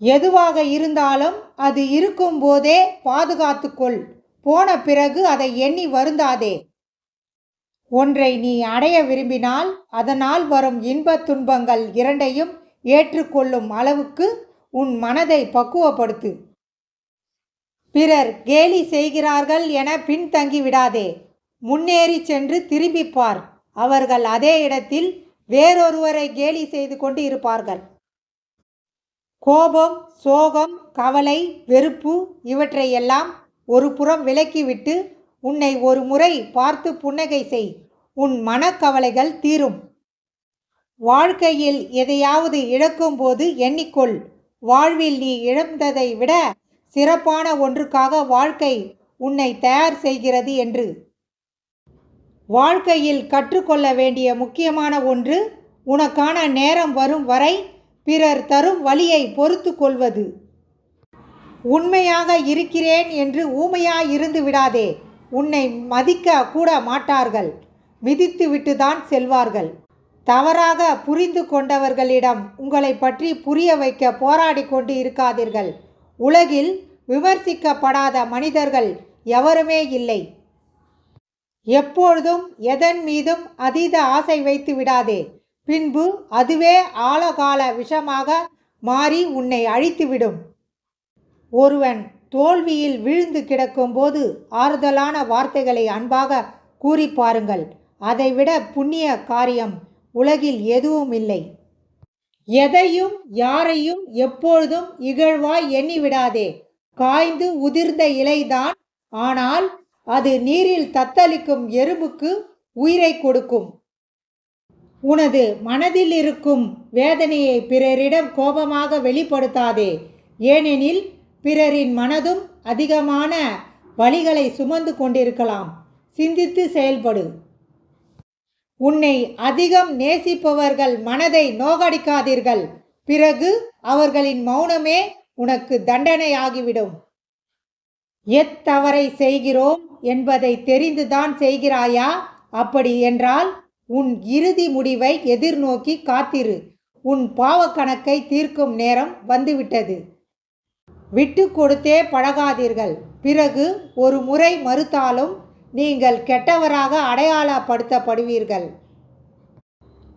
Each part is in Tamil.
எதுவாக இருந்தாலும் அது இருக்கும்போதே பாதுகாத்துக்கொள். போன பிறகு அதை எண்ணி வருந்தாதே. ஒன்றை நீ அடைய விரும்பினால் அதனால் வரும் இன்பத் துன்பங்கள் இரண்டையும் ஏற்றுக்கொள்ளும் அளவுக்கு உன் மனதை பக்குவப்படுத்து. பிறர் கேலி செய்கிறார்கள் என பின்தங்கி விடாதே. முன்னேறி சென்று திரும்பிப்பார் அவர்கள் அதே இடத்தில் வேறொருவரை கேலி செய்து கொண்டு இருப்பார்கள். கோபம் சோகம் கவலை வெறுப்பு இவற்றையெல்லாம் ஒரு புறம் விலக்கிவிட்டு உன்னை ஒரு முறை பார்த்து புன்னகை செய். உன் மனக்கவலைகள் தீரும். வாழ்க்கையில் எதையாவது இழக்கும்போது எண்ணிக்கொள். வாழ்வில் நீ இழந்ததை விட சிறப்பான ஒன்றுக்காக வாழ்க்கை உன்னை தயார் செய்கிறது என்று. வாழ்க்கையில் கற்றுக்கொள்ள வேண்டிய முக்கியமான ஒன்று உனக்கான நேரம் வரும் வரை பிறர் தரும் வழியை பொறுத்து கொள்வது. உண்மையாக இருக்கிறேன் என்று ஊமையாய் இருந்து விடாதே. உன்னை மதிக்க கூட மாட்டார்கள். மிதித்து விட்டுதான் செல்வார்கள். தவறாக புரிந்து கொண்டவர்களிடம் உங்களை பற்றி புரிய வைக்க போராடி கொண்டு இருக்காதீர்கள். உலகில் விமர்சிக்கப்படாத மனிதர்கள் எவருமே இல்லை. எப்பொழுதும் எதன் மீதும் அதீத ஆசை வைத்து விடாதே. பின்பு அதுவே ஆழகால விஷமாக மாறி உன்னை அழித்துவிடும். ஒருவன் தோல்வியில் விழுந்து கிடக்கும்போது ஆறுதலான வார்த்தைகளை அன்பாக கூறி பாருங்கள். அதைவிட புண்ணிய காரியம் உலகில் எதுவும் இல்லை. எதையும் யாரையும் எப்பொழுதும் இகழ்வாய் எண்ணிவிடாதே. காய்ந்து உதிர்ந்த இலைதான் ஆனால் அது நீரில் தத்தளிக்கும் எறும்புக்கு உயிரை கொடுக்கும். உனது மனதில் இருக்கும் வேதனையை பிறரிடம் கோபமாக வெளிப்படுத்தாதே. ஏனெனில் பிறரின் மனதும் அதிகமான வழிகளை சுமந்து கொண்டிருக்கலாம். சிந்தித்து செயல்படு. உன்னை அதிகம் நேசிப்பவர்கள் மனதை நோகடிக்காதீர்கள். பிறகு அவர்களின் மௌனமே உனக்கு தண்டனையாகிவிடும். எத்தவறை செய்கிறோம் என்பதை தெரிந்துதான் செய்கிறாயா? அப்படி என்றால் உன் இறுதி முடிவை எதிர்நோக்கி காத்திரு. உன் பாவக்கணக்கை தீர்க்கும் நேரம் வந்துவிட்டது. விட்டு கொடுத்தே பழகாதீர்கள். பிறகு ஒரு முறை மறுத்தாலும் நீங்கள் கெட்டவராக அடையாளப்படுத்தப்படுவீர்கள்.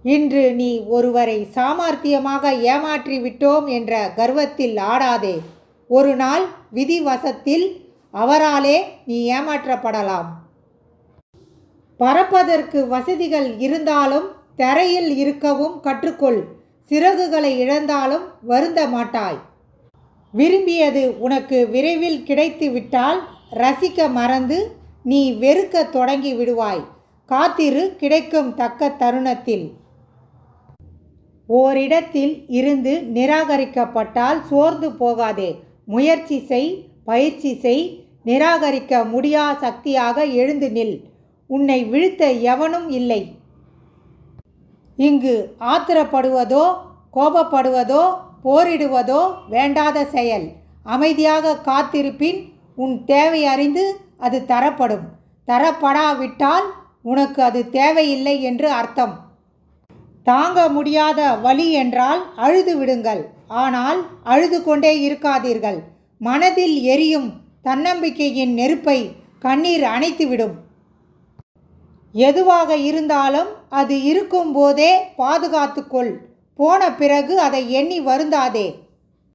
இன்று நீ ஒருவரை சாமர்த்தியமாக ஏமாற்றி விட்டோம் என்ற கர்வத்தில் ஆடாதே. ஒரு நாள் விதிவசத்தில் அவராலே நீ ஏமாற்றப்படலாம். பறப்பதற்கு வசதிகள் இருந்தாலும் தரையில் இருக்கவும் கற்றுக்கொள். சிறகுகளை இழந்தாலும் வருந்த மாட்டாய். விரும்பியது உனக்கு விரைவில் கிடைத்து விட்டால் ரசிக்க மறந்து நீ வெறுக்க தொடங்கி விடுவாய். காத்திரு கிடைக்கும் தக்க தருணத்தில். ஓரிடத்தில் இருந்து நிராகரிக்கப்பட்டால் சோர்ந்து போகாதே. முயற்சி செய் பயிற்சி செய் நிராகரிக்க முடியா சக்தியாக எழுந்து நில். உன்னை வீழ்த்த எவனும் இல்லை. இங்கு ஆத்திரப்படுவதோ கோபப்படுவதோ போரிடுவதோ வேண்டாத செயல். அமைதியாக காத்திருப்பின் உன் தேவை அறிந்து அது தரப்படும். தரப்படாவிட்டால் உனக்கு அது தேவையில்லை என்று அர்த்தம். தாங்க முடியாத வழி என்றால் அழுது விடுங்கள். ஆனால் அழுது கொண்டே இருக்காதீர்கள். மனதில் எரியும் தன்னம்பிக்கையின் நெருப்பை கண்ணீர் அணைத்துவிடும். எதுவாக இருந்தாலும் அது இருக்கும்போதே பாதுகாத்துக்கொள். போன பிறகு அதை எண்ணி வருந்தாதே.